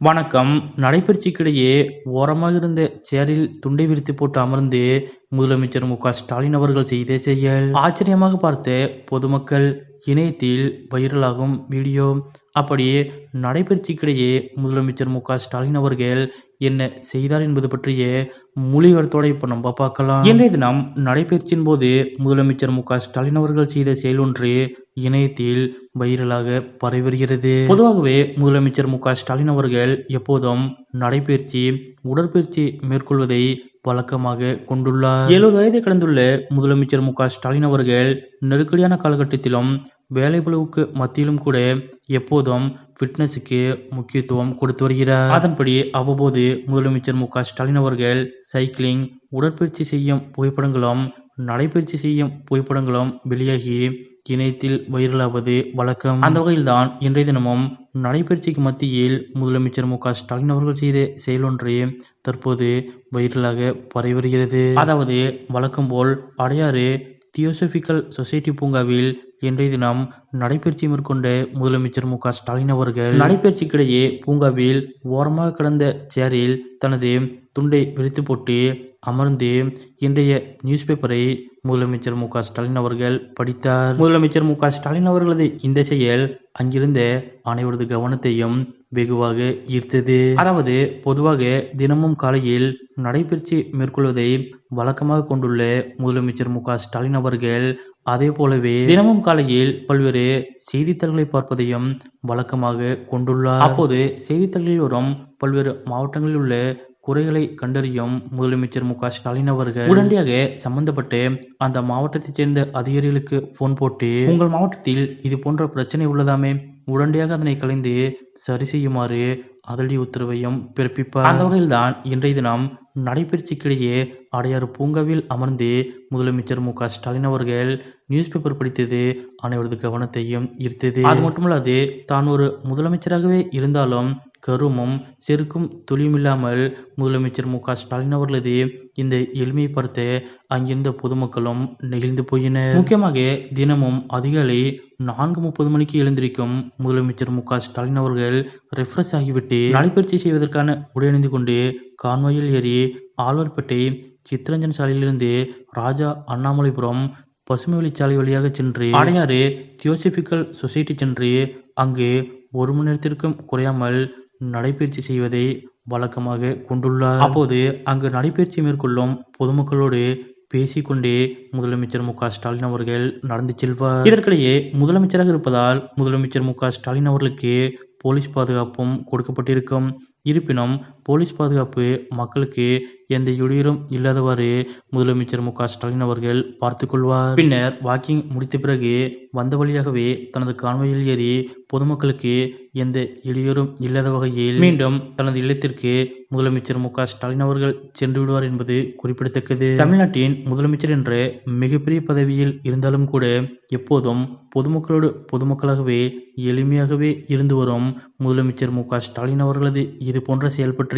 வணக்கம். நடைபயிற்சிக்கிடையே ஓரமாக இருந்த சேரில் துண்டை விரித்து போட்டு அமர்ந்து முதலமைச்சர் மு ஸ்டாலின் அவர்கள் செய்த செயல். ஆச்சரியமாக பார்த்த பொதுமக்கள் இணையத்தில் வைரலாகும் வீடியோ அப்படியே நடைபயிற்சிக்கிடையே முதலமைச்சர் மு க ஸ்டாலின் அவர்கள் என்ன செய்தார் என்பது பற்றிய மொழிகரத்தோட இப்போ நம்ம பார்க்கலாம். இன்றைய தினம் நடைபயிற்சியின் போது முதலமைச்சர் மு க ஸ்டாலின் அவர்கள் செய்த செயல் ஒன்று இணையத்தில் வைரலாக பரவி வருகிறது பொதுவாகவே முதலமைச்சர் மு க ஸ்டாலின் அவர்கள் எப்போதும் நடைபயிற்சி உடற்பயிற்சி மேற்கொள்வதை வழக்கமாக கொண்டுள்ளார். எழுபது வயதை கடந்துள்ள முதலமைச்சர் மு க ஸ்டாலின் அவர்கள் நெருக்கடியான காலகட்டத்திலும் வேலைப்பளுவுக்கு மத்தியிலும் கூட எப்போதும் ஃபிட்னஸுக்கு முக்கியத்துவம் கொடுத்து வருகிறார். அதன்படி அவ்வப்போது முதலமைச்சர் மு க ஸ்டாலின் அவர்கள் சைக்கிளிங் உடற்பயிற்சி செய்யும் புகைப்படங்களும் நடைபயிற்சி செய்யும் புகைப்படங்களும் வெளியாகி இணையத்தில் வைரலாவது வழக்கம். அந்த வகையில்தான் இன்றைய தினமும் நடைபயிற்சிக்கு மத்தியில் முதலமைச்சர் மு க ஸ்டாலின் அவர்கள் செய்த செயலொன்று தற்போது வைரலாக பரவி வருகிறது. அதாவது வழக்கம் போல் அடையாறு தியோசபிக்கல் சொசைட்டி பூங்காவில் இன்றைய தினம் நடைபயிற்சி மேற்கொண்ட முதலமைச்சர் மு க ஸ்டாலின் அவர்கள் நடைபயிற்சிக்கிடையே பூங்காவில் ஓரமாக கிடந்த சேரில் தனது துண்டை விரித்து போட்டு அமர்ந்து இன்றைய நியூஸ் பேப்பரை முதலமைச்சர் மு ஸ்டாலின் அவர்கள் படித்தார். முதலமைச்சர் மு ஸ்டாலின் அவர்களது இந்த செயல் அங்கிருந்த அனைவரது கவனத்தையும் வெகுவாக ஈர்த்தது. அதாவது பொதுவாக தினமும் காலையில் நடைபயிற்சி மேற்கொள்வதை வழக்கமாக கொண்டுள்ள முதலமைச்சர் மு ஸ்டாலின் அவர்கள் அதே போலவே தினமும் காலையில் பல்வேறு செய்தித்தாள்களை பார்ப்பதையும் வழக்கமாக கொண்டுள்ளார். அப்போது செய்தித்தாள்களில் வரும் பல்வேறு மாவட்டங்களில் உள்ள குறைகளை கண்டறியும் முதலமைச்சர் மு க ஸ்டாலின் அவர்கள் உடனடியாக சம்பந்தப்பட்டு அந்த மாவட்டத்தைச் சேர்ந்த அதிகாரிகளுக்கு போன் போட்டு உங்கள் மாவட்டத்தில் இது போன்ற பிரச்சனை உள்ளதாமே? உடனடியாக அதனை கலைந்து சரி செய்யுமாறு அதிரடி உத்தரவையும் பிறப்பிப்பார். அந்த வகையில்தான் இன்றைய தினம் நடைபயிற்சிக்கிடையே அடையாறு பூங்காவில் அமர்ந்து முதலமைச்சர் மு க ஸ்டாலின் அவர்கள் நியூஸ் பேப்பர் படித்தது அனைவரது கவனத்தையும் ஈர்த்தது. அது மட்டுமல்லாது தான் ஒரு முதலமைச்சராகவே இருந்தாலும் கருமும் செருக்கும் துளியுமில்லாமல் முதலமைச்சர் மு க ஸ்டாலின் அவர்களது இந்த எளிமையை பார்த்து அங்கிருந்த பொதுமக்களும் நெகிழ்ந்து போயினர். முக்கியமாக தினமும் அதிகாலை நான்கு முப்பது மணிக்கு எழுந்திருக்கும் முதலமைச்சர் மு க ஸ்டாலின் அவர்கள் ரெஃப்ரெஷ் ஆகிவிட்டு நடைபயிற்சி செய்வதற்கான உடை அணிந்து கொண்டு கான்வாயில் ஏறி ஆழ்வார்பேட்டை சித்தரஞ்சன் சாலையிலிருந்து ராஜா அண்ணாமலைபுரம் பசுமை வழிச்சாலை வழியாக சென்று அடையாறு தியோசிபிக்கல் சொசைட்டி சென்று அங்கு ஒரு மணி நேரத்திற்கும் குறையாமல் நடைபயிற்சி செய்வதை வழக்கமாக கொண்டுள்ளார். அப்போது அங்கு நடைபயிற்சி மேற்கொள்ளும் பொதுமக்களோடு பேசிக்கொண்டே முதலமைச்சர் மு ஸ்டாலின் அவர்கள் நடந்து செல்வார். இதற்கிடையே முதலமைச்சராக இருப்பதால் முதலமைச்சர் மு ஸ்டாலின் அவர்களுக்கு போலீஸ் பாதுகாப்பும் கொடுக்கப்பட்டிருக்கும். இருப்பினும் போலீஸ் பாதுகாப்பு மக்களுக்கு எந்த இடையூறும் இல்லாதவாறு முதலமைச்சர் மு க ஸ்டாலின் அவர்கள் பார்த்துக்கொள்வார் பின்னர் வாக்கிங் முடித்த பிறகு வந்த வழியாகவே தனது கான்வாயில் ஏறி பொதுமக்களுக்கு எந்த இடையூறும் இல்லாத வகையில் மீண்டும் தனது இல்லத்திற்கு முதலமைச்சர் மு க ஸ்டாலின் அவர்கள் சென்று விடுவார் என்பது குறிப்பிடத்தக்கது. தமிழ்நாட்டின் முதலமைச்சர் என்ற மிகப்பெரிய பதவியில் இருந்தாலும் கூட எப்போதும் பொதுமக்களோடு பொதுமக்களாகவே எளிமையாகவே இருந்து வரும் முதலமைச்சர் மு க ஸ்டாலின் அவர்களது இது போன்ற செயல்பட்டு